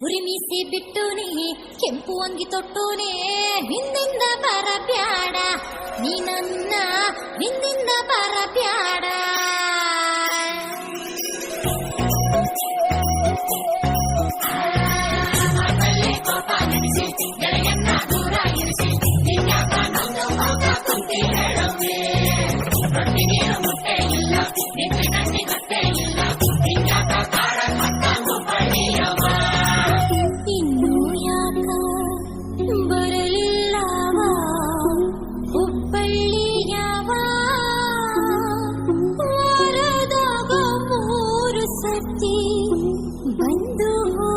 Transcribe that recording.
ಉರಿಮಿಸಿ ಬಿಟ್ಟುನಿ ಕೆಂಪು ಅಂಗಿ ತೊಟ್ಟೋನೇ ಹಿಂದಿಂದ ಬರಬ್ಯಾಡ ನೀ ನನ್ನ ಹಿಂದಿಂದ ಬರಬ್ಯಾಡ. బంధువు